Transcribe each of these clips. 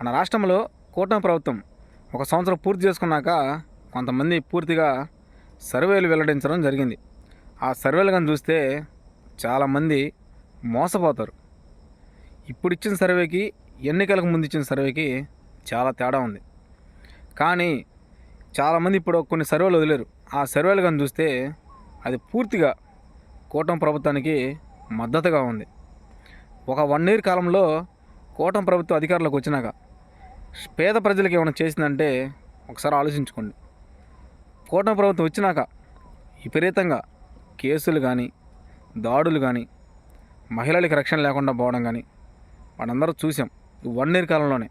మన రాష్ట్రంలో కూటమి ప్రభుత్వం ఒక సంవత్సరం పూర్తి చేసుకున్నాక కొంతమంది పూర్తిగా సర్వేలు వెల్లడించడం జరిగింది. ఆ సర్వేలు కానీ చూస్తే చాలామంది మోసపోతారు. ఇప్పుడు ఇచ్చిన సర్వేకి ఎన్నికలకు ముందు ఇచ్చిన సర్వేకి చాలా తేడా ఉంది. కానీ చాలామంది ఇప్పుడు కొన్ని సర్వేలు వదిలేరు. ఆ సర్వేలు కానీ చూస్తే అది పూర్తిగా కూటమి ప్రభుత్వానికి మద్దతుగా ఉంది. ఒక వన్ ఇయర్ కాలంలో కూటమి ప్రభుత్వం అధికారంలోకి వచ్చినాక పేద ప్రజలకు ఏమైనా చేసిందంటే ఒకసారి ఆలోచించుకోండి. కూటమి ప్రభుత్వం వచ్చినాక విపరీతంగా కేసులు కానీ దాడులు కానీ మహిళలకి రక్షణ లేకుండా పోవడం కానీ మనందరూ చూసాం ఈ వన్ ఇయర్ కాలంలోనే.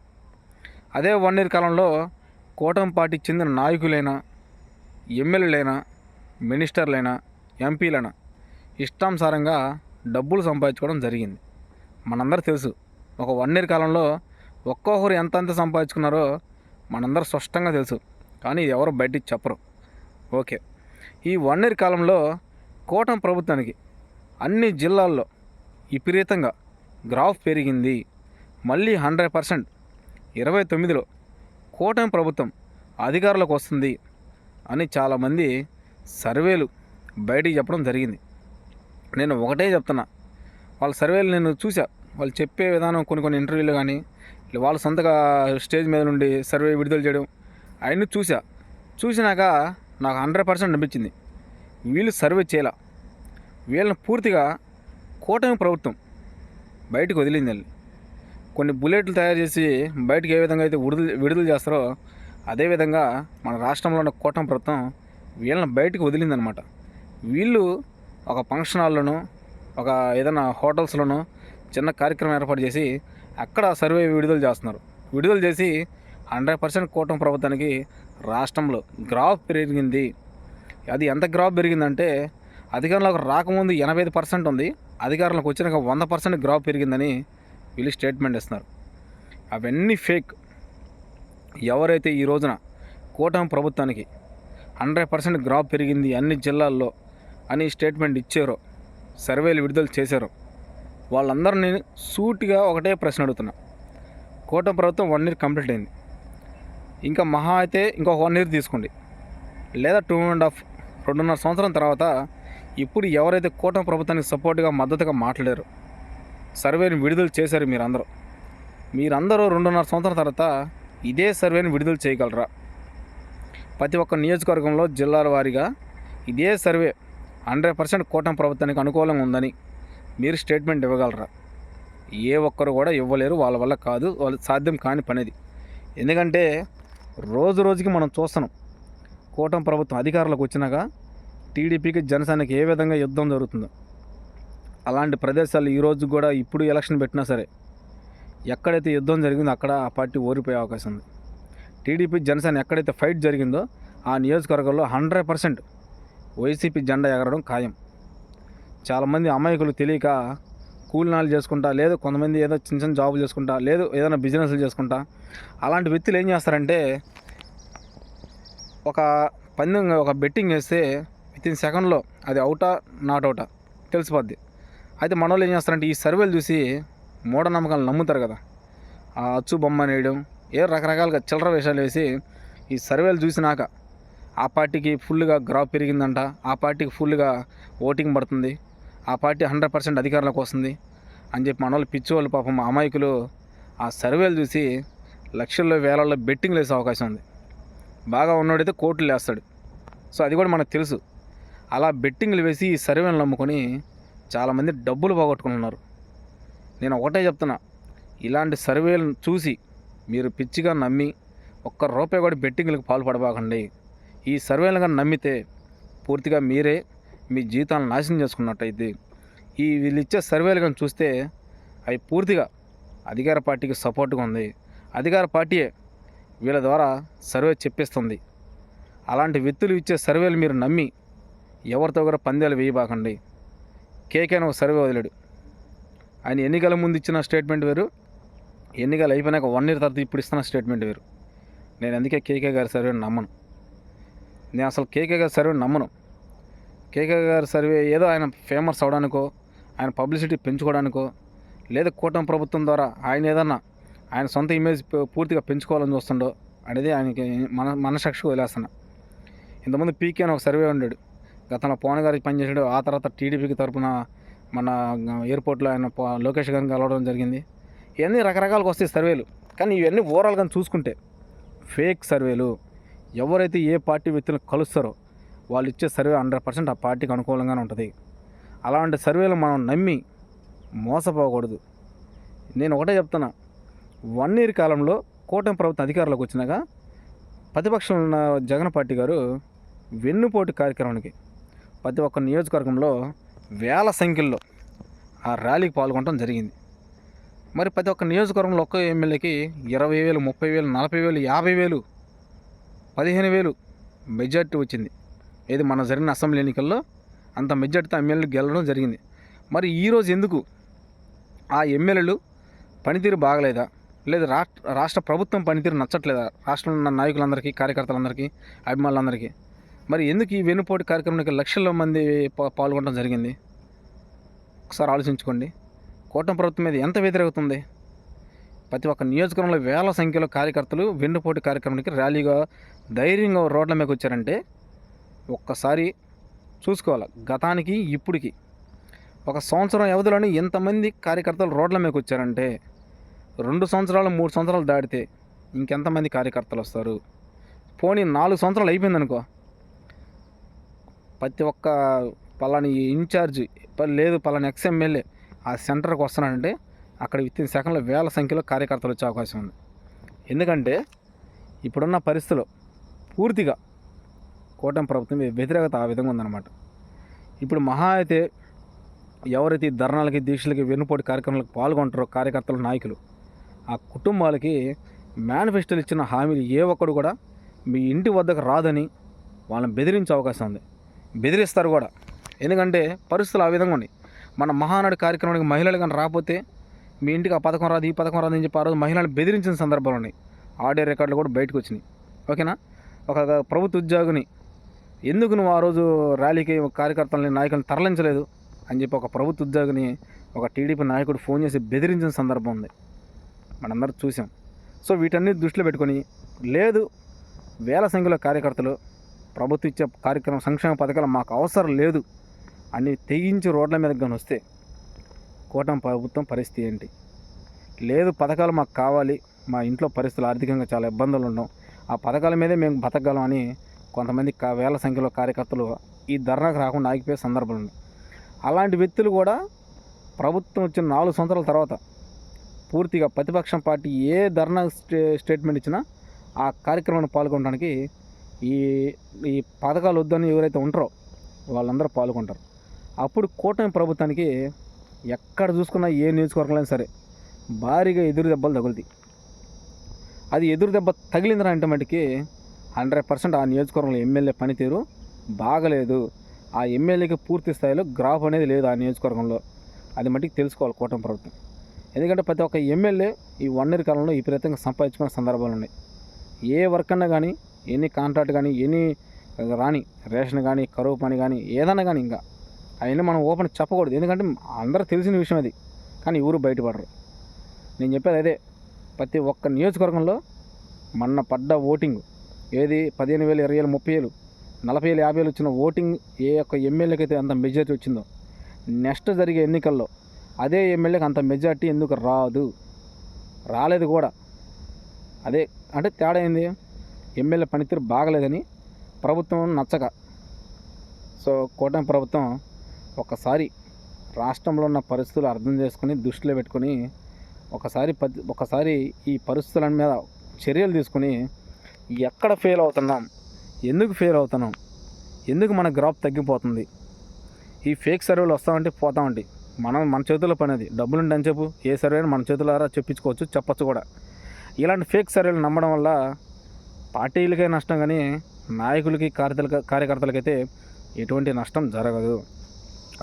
అదే వన్ ఇయర్ కాలంలో కూటమి పార్టీకి చెందిన నాయకులైనా ఎమ్మెల్యేలైనా మినిస్టర్లైనా ఎంపీలైనా ఇష్టానుసారంగా డబ్బులు సంపాదించుకోవడం జరిగింది. మనందరూ తెలుసు ఒక వన్ ఇయర్ కాలంలో ఒక్కొక్కరు ఎంత ఎంత సంపాదించుకున్నారో మనందరూ స్పష్టంగా తెలుసు. కానీ ఇది ఎవరు బయటికి చెప్పరు. ఓకే. ఈ వన్ ఇయర్ కాలంలో కూటమి ప్రభుత్వానికి అన్ని జిల్లాల్లో విపరీతంగా గ్రాఫ్ పెరిగింది. మళ్ళీ హండ్రెడ్ పర్సెంట్ ఇరవై తొమ్మిదిలో కూటమి ప్రభుత్వం అధికారులకు వస్తుంది అని చాలామంది సర్వేలు బయటికి చెప్పడం జరిగింది. నేను ఒకటే చెప్తున్నా. వాళ్ళ సర్వేలు నేను చూసా వాళ్ళు చెప్పే విధానం కొన్ని కొన్ని ఇంటర్వ్యూలు కానీ వాళ్ళ సొంతగా స్టేజ్ మీద నుండి సర్వే విడుదల చేయడం అవన్నీ చూసా చూసినాక నాకు హండ్రెడ్ పర్సెంట్ అనిపించింది. వీళ్ళు సర్వే చేయాల? వీళ్ళని పూర్తిగా కూటమి ప్రభుత్వం బయటకు వదిలింది వెళ్ళి కొన్ని బుల్లెట్లు తయారు చేసి బయటకు ఏ విధంగా అయితే విడుదల విడుదల చేస్తారో అదేవిధంగా మన రాష్ట్రంలో ఉన్న కూటమి ప్రభుత్వం వీళ్ళని బయటకు వదిలిందనమాట వీళ్ళు ఒక ఫంక్షన్ హాల్లోనూ ఒక ఏదైనా హోటల్స్లోనూ చిన్న కార్యక్రమం ఏర్పాటు చేసి అక్కడ సర్వే విడుదల చేస్తున్నారు. విడుదల చేసి హండ్రెడ్ పర్సెంట్ కూటమి ప్రభుత్వానికి రాష్ట్రంలో గ్రాఫ్ పెరిగింది. అది ఎంత గ్రాఫ్ పెరిగిందంటే అధికారంలోకి రాకముందు ఎనభై ఐదు పర్సెంట్ ఉంది. అధికారంలోకి వచ్చినాక వంద పర్సెంట్ గ్రాఫ్ పెరిగిందని వీళ్ళు స్టేట్మెంట్ ఇస్తున్నారు. అవన్నీ ఫేక్. ఎవరైతే ఈ రోజున కూటమి ప్రభుత్వానికి హండ్రెడ్ పర్సెంట్ గ్రాఫ్ పెరిగింది అన్ని జిల్లాల్లో అని స్టేట్మెంట్ ఇచ్చారో సర్వేలు విడుదల చేశారో వాళ్ళందరినీ సూటిగా ఒకటే ప్రశ్న అడుగుతున్నా. కూటమి ప్రభుత్వం వన్ ఇయర్ కంప్లీట్ అయింది. ఇంకా మహా అయితే ఇంకొక వన్ ఇయర్ తీసుకోండి. లేదా టూ అండ్ హాఫ్ రెండున్నర సంవత్సరం తర్వాత ఇప్పుడు ఎవరైతే కూటమి ప్రభుత్వానికి సపోర్ట్గా మద్దతుగా మాట్లాడారు సర్వేని విడుదల చేశారు మీరందరూ. మీరందరూ రెండున్నర సంవత్సరం తర్వాత ఇదే సర్వేని విడుదల చేయగలరా? ప్రతి ఒక్క నియోజకవర్గంలో జిల్లాల వారీగా ఇదే సర్వే హండ్రెడ్ పర్సెంట్ కూటమి ప్రభుత్వానికి అనుకూలంగా ఉందని మీరు స్టేట్మెంట్ ఇవ్వగలరా? ఏ ఒక్కరు కూడా ఇవ్వలేరు వాళ్ళ వల్ల కాదు వాళ్ళు సాధ్యం కాని పనిది. ఎందుకంటే రోజు రోజుకి మనం చూస్తున్నాం. కూటమి ప్రభుత్వం అధికారులకు వచ్చినాక టీడీపీకి జనసేనకి ఏ విధంగా యుద్ధం జరుగుతుందో. అలాంటి ప్రదేశాలు ఈ రోజు కూడా ఇప్పుడు ఎలక్షన్ పెట్టినా సరే ఎక్కడైతే యుద్ధం జరిగిందో అక్కడ ఆ పార్టీ ఓడిపోయే అవకాశం ఉంది. టీడీపీ జనసేన ఎక్కడైతే ఫైట్ జరిగిందో ఆ నియోజకవర్గంలో హండ్రెడ్ పర్సెంట్ వైసీపీ జెండా ఎగరడం ఖాయం. చాలామంది అమాయకులు తెలియక కూలినాలు చేసుకుంటా లేదు కొంతమంది ఏదో చిన్న చిన్న జాబులు చేసుకుంటా లేదు ఏదైనా బిజినెస్లు చేసుకుంటా. అలాంటి వ్యక్తులు ఏం చేస్తారంటే ఒక పందెం ఒక బెట్టింగ్ వేస్తే విత్ ఇన్ సెకండ్లో అది అవుటా నాట్ అవుటా తెలిసిపోద్ది. అయితే మన వాళ్ళు ఏం చేస్తారంటే ఈ సర్వేలు చూసి మూఢనమ్మకాలు నమ్ముతారు కదా. ఆ అచ్చు బొమ్మ వేయడం ఏ రకరకాలుగా చిల్లర వేషాలు వేసి ఈ సర్వేలు చూసినాక ఆ పార్టీకి ఫుల్గా గ్రాఫ్ పెరిగిందంట ఆ పార్టీకి ఫుల్గా ఓటింగ్ పడుతుంది. ఆ పార్టీ హండ్రెడ్ పర్సెంట్ అధికారంలోకి వస్తుంది అని చెప్పి మన వాళ్ళు పిచ్చివాళ్ళు పాపం అమాయకులు ఆ సర్వేలు చూసి లక్షల్లో వేలల్లో బెట్టింగ్లు వేసే అవకాశం ఉంది. బాగా ఉన్నోడైతే కోట్లు వేస్తాడు సో అది కూడా మనకు తెలుసు. అలా బెట్టింగ్లు వేసి ఈ సర్వేలు నమ్ముకొని చాలామంది డబ్బులు పోగొట్టుకుంటున్నారు. నేను ఒకటే చెప్తున్నా ఇలాంటి సర్వేలను చూసి మీరు పిచ్చిగా నమ్మి ఒక్క రూపాయి కూడా బెట్టింగ్లకు పాల్పడబాకండి. ఈ సర్వేలుగా కానీ నమ్మితే పూర్తిగా మీరే మీ జీవితాలను నాశనం చేసుకున్నట్టయితే ఈ వీళ్ళు ఇచ్చే సర్వేలు కానీ చూస్తే అవి పూర్తిగా అధికార పార్టీకి సపోర్ట్గా ఉంది. అధికార పార్టీయే వీళ్ళ ద్వారా సర్వే చెప్పిస్తుంది. అలాంటి వ్యక్తులు ఇచ్చే సర్వేలు మీరు నమ్మి ఎవరితో కూడా పందాలు వేయబాకండి. కేకేని ఒక సర్వే వదిలాడు. ఆయన ఎన్నికల ముందు ఇచ్చిన స్టేట్మెంట్ వేరు. ఎన్నికలు అయిపోయినాక వన్ ఇయర్ తర్వాత ఇప్పుడు ఇస్తున్న స్టేట్మెంట్ వేరు. నేను అందుకే కేకే గారి సర్వేని నమ్మను. నేను అసలు కేకే గారి సర్వేని నమ్మను. కేకే గారి సర్వే ఏదో ఆయన ఫేమస్ అవడానికో ఆయన పబ్లిసిటీ పెంచుకోవడానికో లేదా కూటమి ప్రభుత్వం ద్వారా ఆయన ఏదన్నా ఆయన సొంత ఇమేజ్ పూర్తిగా పెంచుకోవాలని చూస్తుండో అనేది ఆయనకి మన మనసాక్షికి వదిలేస్తున్నా. ఇంతకుముందు పీకే అని ఒక సర్వే ఉండాడు గతంలో పవన్ గారికి పనిచేసాడు ఆ తర్వాత టీడీపీకి తరపున మన ఎయిర్పోర్ట్లో ఆయన ప- లోకేష్ గారిని కలవడం జరిగింది. ఇవన్నీ రకరకాలకు వస్తాయి సర్వేలు. కానీ ఇవన్నీ ఓవరాల్గా చూసుకుంటే ఫేక్ సర్వేలు ఎవరైతే ఏ పార్టీ వ్యక్తులను కలుస్తారో వాళ్ళు ఇచ్చే సర్వే హండ్రెడ్ పర్సెంట్ ఆ పార్టీకి అనుకూలంగానే ఉంటుంది. అలాంటి సర్వేలు మనం నమ్మి మోసపోకూడదు. నేను ఒకటే చెప్తున్నా. వన్ ఇయర్ కాలంలో కూటమి ప్రభుత్వం అధికారంలోకి వచ్చినాక ప్రతిపక్షంలో ఉన్న జగన్ పార్టీ గారు వెన్నుపోటు కార్యక్రమానికి ప్రతి ఒక్క నియోజకవర్గంలో వేల సంఖ్యలో ఆ ర్యాలీకి పాల్గొనడం జరిగింది. మరి ప్రతి ఒక్క నియోజకవర్గంలో ఒక్క ఎమ్మెల్యేకి ఇరవై వేలు ముప్పై వేలు నలభై వేలు యాభై వేలు పదిహేను వేలు మెజార్టీ వచ్చింది. ఏది మన జరిగిన అసెంబ్లీ ఎన్నికల్లో అంత మెజార్టీతో ఎమ్మెల్యేలు గెలవడం జరిగింది. మరి ఈరోజు ఎందుకు ఆ ఎమ్మెల్యేలు పనితీరు బాగలేదా? లేదా రాష్ట్ర రాష్ట్ర ప్రభుత్వం పనితీరు నచ్చట్లేదా? రాష్ట్రంలో ఉన్న నాయకులందరికీ కార్యకర్తలందరికీ అభిమానులందరికీ. మరి ఎందుకు ఈ వెనుపోటు కార్యక్రమానికి లక్షల మంది పాల్గొనడం జరిగింది? ఒకసారి ఆలోచించుకోండి. కూటమి ప్రభుత్వం మీద ఎంత వ్యతిరేకతుంది ప్రతి ఒక్క నియోజకవర్గంలో వేల సంఖ్యలో కార్యకర్తలు వెన్నుపోటు కార్యక్రమానికి ర్యాలీగా ధైర్యంగా రోడ్ల మీదకి వచ్చారంటే ఒక్కసారి చూసుకోవాలి. గతానికి ఇప్పటికి ఒక సంవత్సరం వ్యవధిలోనే ఎంతమంది కార్యకర్తలు రోడ్ల మీదకి వచ్చారంటే రెండు సంవత్సరాలు మూడు సంవత్సరాలు దాటితే ఇంకెంతమంది కార్యకర్తలు వస్తారు? పోనీ నాలుగు సంవత్సరాలు అయిపోయిందనుకో. ప్రతి ఒక్క పలాని ఇన్ఛార్జ్ లేదు పలాని ఎక్స్ ఆ సెంటర్కి వస్తున్నాడంటే అక్కడ విత్ ఇన్ సెకండ్లో వేల సంఖ్యలో కార్యకర్తలు వచ్చే అవకాశం ఉంది. ఎందుకంటే ఇప్పుడున్న పరిస్థితిలో పూర్తిగా కూటమి ప్రభుత్వం వ్యతిరేకత ఆ విధంగా ఉందన్నమాట. ఇప్పుడు మహా అయితే ఎవరైతే ధర్నాలకి దీక్షలకి వెన్నుపోటు కార్యక్రమాలకు పాల్గొంటారో కార్యకర్తలు నాయకులు ఆ కుటుంబాలకి మేనిఫెస్టోలు ఇచ్చిన హామీలు ఏ ఒక్కడు కూడా మీ ఇంటి వద్దకు రాదని వాళ్ళని బెదిరించే అవకాశం ఉంది. బెదిరిస్తారు కూడా. ఎందుకంటే పరిస్థితులు ఆ విధంగా ఉన్నాయి. మన మహానాడు కార్యక్రమానికి మహిళలు కానీ రాకపోతే మీ ఇంటికి ఆ పథకం రాదు ఈ పథకం రాదు అని చెప్పి ఆ రోజు మహిళలు బెదిరించిన సందర్భాలు ఉన్నాయి. ఆడియో రికార్డులు కూడా బయటకు వచ్చినాయి. ఓకేనా? ఒక ప్రభుత్వ ఉద్యోగిని ఎందుకు నువ్వు ఆ రోజు ర్యాలీకి కార్యకర్తలని నాయకులను తరలించలేదు? అని చెప్పి ఒక ప్రభుత్వ ఉద్యోగిని ఒక టీడీపీ నాయకుడు ఫోన్ చేసి బెదిరించిన సందర్భం ఉంది. మనందరూ చూసాం. సో వీటన్ని దృష్టిలో పెట్టుకొని లేదు వేల సంఖ్యలో కార్యకర్తలు ప్రభుత్వం ఇచ్చే కార్యక్రమం సంక్షేమ పథకాలు మాకు అవసరం లేదు అని తెగించి రోడ్ల మీద కానీ వస్తే కూటమి ప్రభుత్వం పరిస్థితి ఏంటి? లేదు పథకాలు మాకు కావాలి మా ఇంట్లో పరిస్థితులు ఆర్థికంగా చాలా ఇబ్బందులు ఉన్నాం ఆ పథకాల మీదే మేము బతకగలం అని కొంతమంది కా- వేల సంఖ్యలో కార్యకర్తలు ఈ ధర్నాకు రాకుండా ఆగిపోయే సందర్భాలు ఉన్నాయి అలాంటి వ్యక్తులు కూడా ప్రభుత్వం వచ్చిన నాలుగు సంవత్సరాల తర్వాత పూర్తిగా ప్రతిపక్షం పార్టీ ఏ ధర్నా స్టే స్టేట్మెంట్ ఇచ్చినా ఆ కార్యక్రమాన్ని పాల్గొనడానికి ఈ ఈ పథకాలు వద్దని ఎవరైతే ఉంటారో వాళ్ళందరూ పాల్గొంటారు. అప్పుడు కూటమి ప్రభుత్వానికి ఎక్కడ చూసుకున్నా ఏ నియోజకవర్గంలో సరే భారీగా ఎదురు దెబ్బలు తగులుతాయి. అది ఎదురు దెబ్బ తగిలిందిరా అంటే మటుకి హండ్రెడ్ పర్సెంట్ ఆ నియోజకవర్గంలో ఎమ్మెల్యే పనితీరు బాగలేదు. ఆ ఎమ్మెల్యేకి పూర్తి స్థాయిలో గ్రాఫ్ అనేది లేదు ఆ నియోజకవర్గంలో. అది మట్టికి తెలుసుకోవాలి కూటమి ప్రభుత్వం. ఎందుకంటే ప్రతి ఒక్క ఎమ్మెల్యే ఈ వన్ ఇయర్ కాలంలో విపరీతంగా సంపాదించుకున్న సందర్భాలు ఉన్నాయి. ఏ వర్క్ అన్నా కానీ ఎన్ని కాంట్రాక్ట్ కానీ ఎన్ని రాని రేషన్ కానీ కరువు పని కానీ ఏదన్నా కానీ ఇంకా అవన్నీ మనం ఓపెన్ చెప్పకూడదు. ఎందుకంటే అందరూ తెలిసిన విషయం అది. కానీ ఎవరు బయటపడరు. నేను చెప్పేది అదే. ప్రతి ఒక్క నియోజకవర్గంలో మొన్న పడ్డ ఓటింగ్ ఏది? పదిహేను వేలు ఇరవై వేలు ముప్పై వేలు నలభై వేలు యాభై వేలు వచ్చిన ఓటింగ్ ఏ యొక్క ఎమ్మెల్యేకి అయితే అంత మెజార్టీ వచ్చిందో నెక్స్ట్ జరిగే ఎన్నికల్లో అదే ఎమ్మెల్యేకి అంత మెజార్టీ ఎందుకు రాదు? రాలేదు కూడా. అదే అంటే తేడా ఏంది? ఎమ్మెల్యే పనితీరు బాగలేదని ప్రభుత్వం నచ్చక. సో కూటమి ప్రభుత్వం ఒకసారి రాష్ట్రంలో ఉన్న పరిస్థితులు అర్థం చేసుకుని దృష్టిలో పెట్టుకొని ఒకసారి పది ఒకసారి ఈ పరిస్థితుల మీద చర్యలు తీసుకుని ఎక్కడ ఫెయిల్ అవుతున్నాం? ఎందుకు ఫెయిల్ అవుతున్నాం? ఎందుకు మన గ్రాఫ్ తగ్గిపోతుంది? ఈ ఫేక్ సర్వేలు వస్తామంటే పోతామంటే మనం మన చేతుల్లో పని అది. డబ్బులు అని చెప్పు? ఏ సర్వే మన చేతులారా చెప్పించుకోవచ్చు చెప్పచ్చు కూడా. ఇలాంటి ఫేక్ సర్వేలు నమ్మడం వల్ల పార్టీలకే నష్టం కానీ నాయకులకి కార్యకర్తలకి కార్యకర్తలకైతే ఎటువంటి నష్టం జరగదు.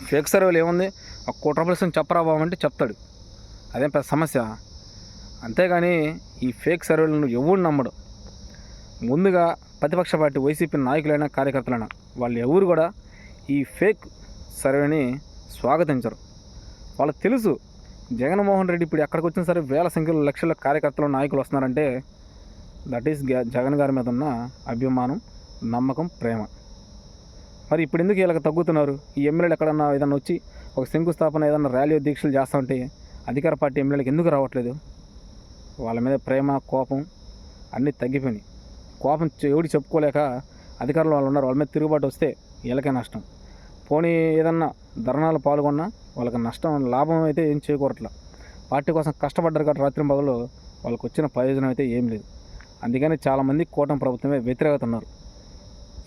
ఫేక్ సర్వేలు ఏముంది? ఒక కోటి రూపాయలు చెప్పరా బాబంటే చెప్తాడు. అదేం పెద్ద సమస్య. అంతేగాని ఈ ఫేక్ సర్వేలను ఎవరు నమ్మడు? ముందుగా ప్రతిపక్ష పార్టీ వైసీపీ నాయకులైన కార్యకర్తలైన వాళ్ళు ఎవరు కూడా ఈ ఫేక్ సర్వేని స్వాగతించరు. వాళ్ళకి తెలుసు జగన్మోహన్ రెడ్డి ఇప్పుడు ఎక్కడికి వచ్చినా సరే వేల సంఖ్యలో లక్షల కార్యకర్తలు నాయకులు వస్తున్నారంటే దట్ ఈస్ జగన్ గారి మీద ఉన్న అభిమానం నమ్మకం ప్రేమ. మరి ఇప్పుడు ఎందుకు ఇలా తగ్గుతున్నారు? ఈ ఎమ్మెల్యేలు ఎక్కడన్నా ఏదన్నా వచ్చి ఒక శంకుస్థాపన ఏదన్నా ర్యాలీ దీక్షలు చేస్తూ ఉంటే అధికార పార్టీ ఎమ్మెల్యేలకు ఎందుకు రావట్లేదు? వాళ్ళ మీద ప్రేమ కోపం అన్నీ తగ్గిపోయినాయి. కోపం ఎవడు చెప్పుకోలేక అధికారులు వాళ్ళు ఉన్నారు. వాళ్ళ మీద తిరుగుబాటు వస్తే వీళ్ళకే నష్టం. పోనీ ఏదన్నా ధర్నాలు పాల్గొన్నా వాళ్ళకి నష్టం లాభం అయితే ఏం చేకూరట్ల? పార్టీ కోసం కష్టపడ్డారు కాబట్టి రాత్రి పగలు వాళ్ళకి వచ్చిన ప్రయోజనం అయితే ఏం లేదు. అందుకని చాలామంది కూటమి ప్రభుత్వమే వ్యతిరేకత ఉన్నారు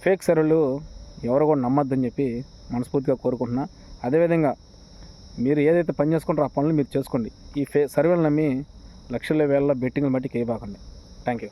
ఫేక్ సర్వేలు ఎవరు కూడా నమ్మొద్దని చెప్పి మనస్ఫూర్తిగా కోరుకుంటున్నా. అదేవిధంగా మీరు ఏదైతే పని చేసుకుంటారో ఆ పనులు మీరు చేసుకోండి. ఈ ఫే సర్వేలు నమ్మి లక్షల వేల బెట్టింగ్లు బట్టి కేయబాకండి థ్యాంక్ యూ